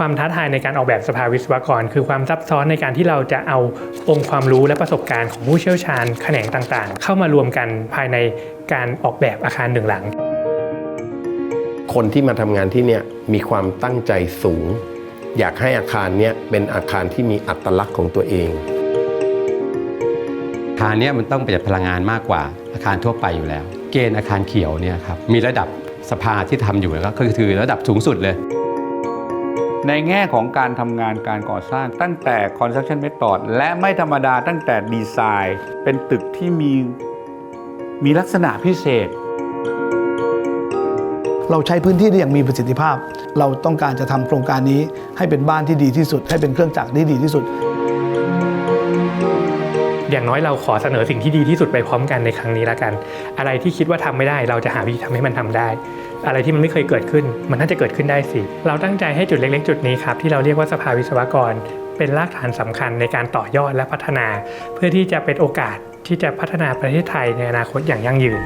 ความท้าทายในการออกแบบสภาวิศวกร คือความซับซ้อนในการที่เราจะเอาองค์ความรู้และประสบการณ์ของผู้เชี่ยวชาญแขนงต่างๆ เข้ามารวมกันภายในการออกแบบอาคารหนึ่งหลัง คนที่มาทำงานที่เนี่ยมีความตั้งใจสูง อยากให้อาคารเนี้ยเป็นอาคารที่มีอัตลักษณ์ของตัวเอง อาคารเนี้ยมันต้องประหยัดพลังงานมากกว่าอาคารทั่วไปอยู่แล้ว เกณฑ์อาคารเขียวเนี่ยครับมีระดับสภาที่ทำอยู่แล้วก็คือระดับสูงสุดเลย ในแง่ของการทำงานการก่อสร้างตั้งแต่ construction method และไม่ธรรมดาตั้งแต่ดีไซน์ เป็นตึกที่มีมีลักษณะพิเศษ เราใช้พื้นที่ได้อย่างมีประสิทธิภาพ เราต้องการจะทำโครงการนี้ให้เป็นบ้านที่ดีที่สุด ให้เป็นเครื่องจักรที่ดีที่สุด อย่างน้อยเราขอเสนอสิ่งที่ดีที่สุดไปพร้อมกันในครั้งนี้ละกัน อะไรที่คิดว่าทำไม่ได้เราจะหาวิธีทำให้มันทำได้ อะไรที่มันไม่เคยเกิดขึ้น มันน่าจะเกิดขึ้นได้สิ เราตั้งใจให้จุดเล็ก ๆ จุดนี้ครับที่เราเรียกว่าสภาวิศวกร เป็นรากฐานสำคัญในการต่อยอดและพัฒนา เพื่อที่จะเป็นโอกาสที่จะพัฒนาประเทศไทยในอนาคตอย่างยั่งยืน